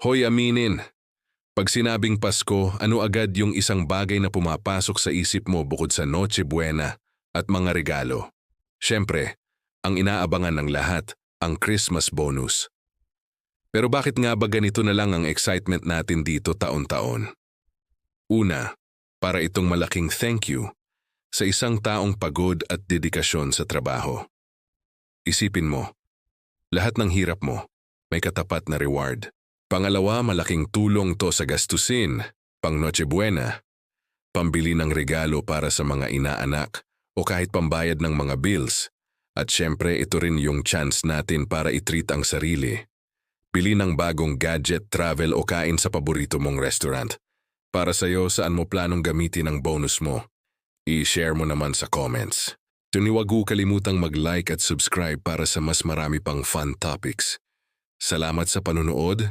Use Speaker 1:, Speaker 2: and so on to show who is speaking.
Speaker 1: Hoy aminin, pag sinabing Pasko, ano agad yung isang bagay na pumapasok sa isip mo bukod sa Noche Buena at mga regalo? Siyempre, ang inaabangan ng lahat, ang Christmas bonus. Pero bakit nga ba ganito na lang ang excitement natin dito taon-taon? Una, para itong malaking thank you sa isang taong pagod at dedikasyon sa trabaho. Isipin mo, lahat ng hirap mo, may katapat na reward. Pangalawa, malaking tulong to sa gastusin, pang Noche Buena, pambili ng regalo para sa mga inaanak o kahit pambayad ng mga bills. At syempre ito rin yung chance natin para itreat ang sarili. Bili ng bagong gadget, travel o kain sa paborito mong restaurant. Para sa'yo, saan mo planong gamitin ang bonus mo? I-share mo naman sa comments. Tuniwagu kalimutang mag-like at subscribe para sa mas marami pang fun topics. Salamat sa panunood